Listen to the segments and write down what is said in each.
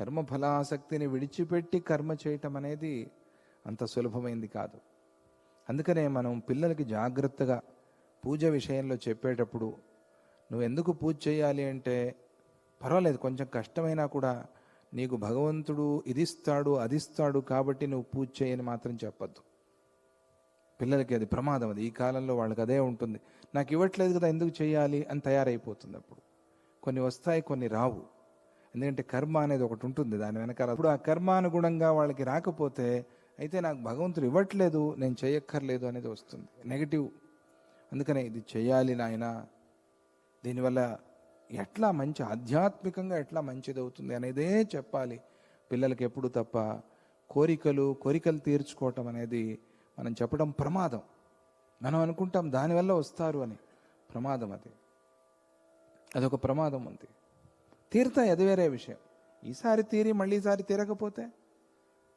కర్మఫలాసక్తిని విడిచిపెట్టి కర్మ చేయటం అనేది అంత సులభమైంది కాదు. అందుకనే మనం పిల్లలకి జాగ్రత్తగా పూజ విషయంలో చెప్పేటప్పుడు నువ్వు ఎందుకు పూజ చేయాలి అంటే పర్వాలేదు కొంచెం కష్టమైనా కూడా నీకు భగవంతుడు ఇదిస్తాడు అదిస్తాడు కాబట్టి నువ్వు పూజ చేయని మాత్రం చెప్పద్దు. పిల్లలకి అది ప్రమాదం అది. ఈ కాలంలో వాళ్ళకి అదే ఉంటుంది. నాకు ఇవ్వట్లేదు కదా ఎందుకు చేయాలి అని తయారైపోతుంది అప్పుడు. కొన్ని వస్తాయి కొన్ని రావు. ఎందుకంటే కర్మ అనేది ఒకటి ఉంటుంది దాని వెనకాల. అప్పుడు ఆ కర్మానుగుణంగా వాళ్ళకి రాకపోతే అయితే నాకు భగవంతుడు ఇవ్వట్లేదు నేను చేయక్కర్లేదు అనేది వస్తుంది. నెగిటివ్ అందుకనే ఇది చేయాలి నాయన. దీనివల్ల ఎట్లా మంచి ఆధ్యాత్మికంగా ఎట్లా మంచిది అవుతుంది అనేదే చెప్పాలి. పిల్లలకి ఎప్పుడు తప్ప కోరికలు కోరికలు తీర్చుకోవటం అనేది మనం చెప్పడం ప్రమాదం. మనం అనుకుంటాం దానివల్ల వస్తారు అని. ప్రమాదం అది. అదొక ప్రమాదం ఉంది. తీరుతాయి అది వేరే విషయం. ఈసారి తీరి మళ్ళీ ఈసారి తీరకపోతే?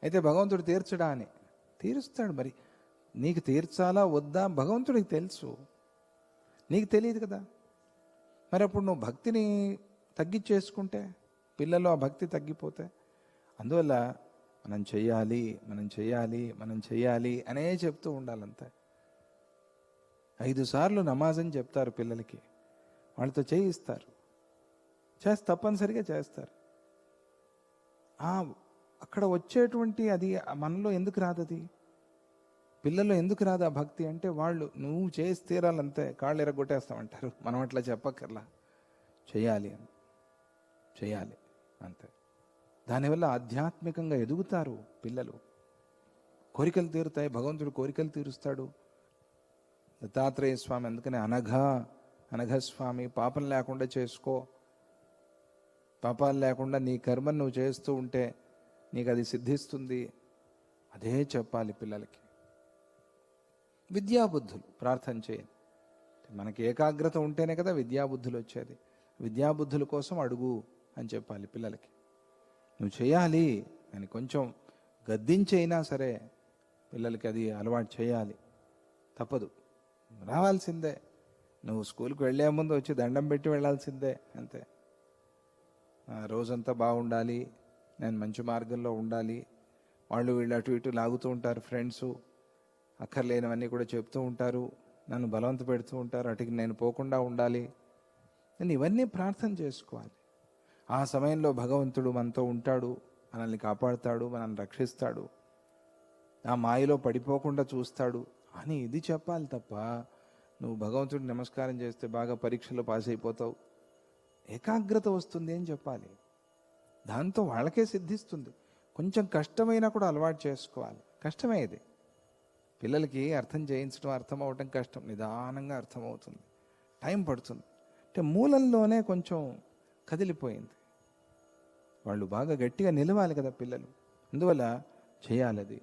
అయితే భగవంతుడు తీర్చడా అని? తీరుస్తాడు మరి. నీకు తీర్చాలా వద్దా? భగవంతుడికి తెలుసు. నీకు తెలియదు కదా. మరి అప్పుడు నువ్వు భక్తిని తగ్గించేసుకుంటే పిల్లలు ఆ భక్తి తగ్గిపోతే అందువల్ల మనం చెయ్యాలి మనం చెయ్యాలి మనం చెయ్యాలి అనే చెప్తూ ఉండాలంతే. ఐదు సార్లు నమాజ్ అని చెప్తారు పిల్లలకి. వాళ్ళతో చేయిస్తారు. చేస్తే తప్పనిసరిగా చేస్తారు. అక్కడ వచ్చేటువంటి అది మనలో ఎందుకు రాదు అది పిల్లల్లో ఎందుకు రాదు ఆ భక్తి? అంటే వాళ్ళు నువ్వు చేసి తీరాలంతే కాళ్ళు ఎరగొట్టేస్తామంటారు. మనం అట్లా చెప్పక్కర్లా. చేయాలి అని. చేయాలి అంతే. దానివల్ల ఆధ్యాత్మికంగా ఎదుగుతారు పిల్లలు. కోరికలు తీరుతాయి భగవంతుడు కోరికలు తీరుస్తాడు. దత్తాత్రేయ స్వామి అందుకనే అనఘ అనఘ స్వామి పాపం లేకుండా చేసుకో పాపాలు లేకుండా నీ కర్మను నువ్వు చేస్తూ ఉంటే నీకు అది సిద్ధిస్తుంది. అదే చెప్పాలి పిల్లలకి. విద్యాబుద్ధులు ప్రార్థన చేయండి. మనకి ఏకాగ్రత ఉంటేనే కదా విద్యాబుద్ధులు వచ్చేది. విద్యాబుద్ధుల కోసం అడుగు అని చెప్పాలి పిల్లలకి. నువ్వు చేయాలి అని కొంచెం గద్దించైనా సరే పిల్లలకి అది అలవాటు చేయాలి. తప్పదు. రావాల్సిందే. నువ్వు స్కూల్కి వెళ్ళే ముందు వచ్చి దండం పెట్టి వెళ్ళాల్సిందే అంతే. రోజంతా బాగుండాలి నేను మంచి మార్గంలో ఉండాలి. వాళ్ళు వీళ్ళు అటు ఇటు లాగుతూ ఉంటారు ఫ్రెండ్స్ అక్కర్లేనివన్నీ కూడా చెప్తూ ఉంటారు. నన్ను బలవంత పెడుతూ ఉంటారు. అటుకి నేను పోకుండా ఉండాలి. నేను ఇవన్నీ ప్రార్థన చేసుకోవాలి. ఆ సమయంలో భగవంతుడు మనతో ఉంటాడు. మనల్ని కాపాడుతాడు. మనల్ని రక్షిస్తాడు. ఆ మాయలో పడిపోకుండా చూస్తాడు. అని ఇది చెప్పాలి తప్ప నువ్వు భగవంతుడికి నమస్కారం చేస్తే బాగా పరీక్షలో పాస్ అయిపోతావు. ఏకాగ్రత వస్తుంది అని చెప్పాలి. దాంతో వాళ్ళకే సిద్ధిస్తుంది. కొంచెం కష్టమైనా కూడా అలవాటు చేసుకోవాలి. కష్టమే ఇది. పిల్లలకి అర్థం చేయించడం అర్థం అవటం కష్టం. నిదానంగా అర్థమవుతుంది టైం పడుతుంది. అంటే మూలంలోనే కొంచెం కదిలిపోయింది. వాళ్ళు బాగా గట్టిగా నిలవాలి కదా పిల్లలు. అందువల్ల చేయాలి అది.